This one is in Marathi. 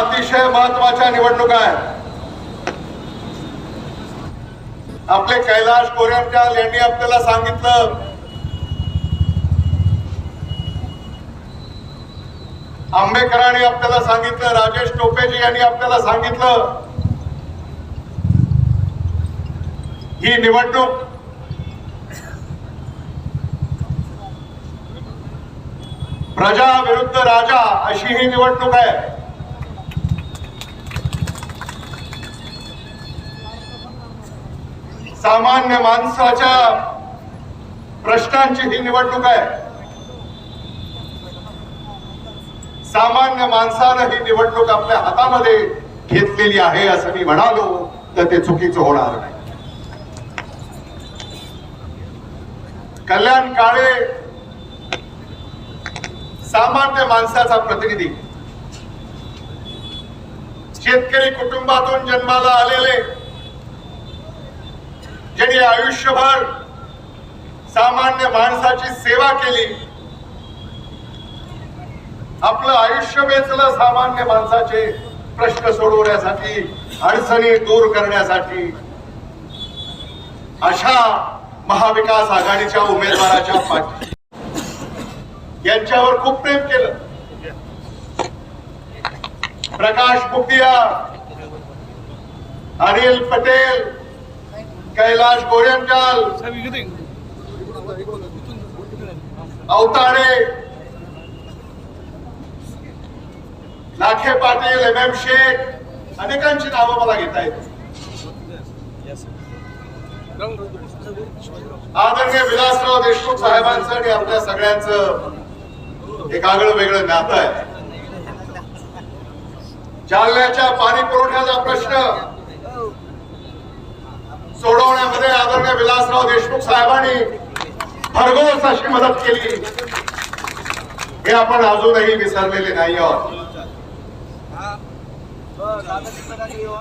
अतिशय महत्त्वाच्या निवडणुका आहेत. आपले कैलाश कोरेमचाल यांनी आपल्याला सांगितलं. आंबेकरांनी आपल्याला सांगितलं राजेश टोपेजी यांनी आपल्याला सांगितलं. ही निवडणूक प्रजा विरुद्ध राजा अशी ही निवडणूक आहे. सामान्य माणसाच्या प्रश्नांची ही निवडणूक आहे. सामान्य माणसानं ही निवडणूक आपल्या हातामध्ये घेतलेली आहे असं मी म्हणालो तर ते चुकीचं होणार नाही. कल्याण काळे सामान्य माणसाचा प्रतिनिधी. शेतकरी कुटुंबातून जन्माला आलेले आयुष्यभर सामान्य माणसाची सेवा केली. आपलं आयुष्य वेचलं सामान्य माणसाचे प्रश्न सोडवण्यासाठी अडचणी दूर करण्यासाठी. अशा महाविकास आघाडीच्या उमेदवाराच्या पाठी यांच्यावर खूप प्रेम केलं. प्रकाश मुखिया अनिल पटेल कैलाश गोरेंकाल अवताडे लाखे पाटील एम एम शेख अनेकांची नावं मला घेता येत आदरणीय विलासराव देशमुख साहेबांचं आणि आपल्या सगळ्यांचं एक आगळं वेगळं नातं आहे. जालन्याच्या पाणी पुरवठ्याचा प्रश्न आदरणीय विलासराव देशमुख साहेबांनी भरघोस अशी मदत केली. हे आपण अजूनही विसरलेले नाही आहोत.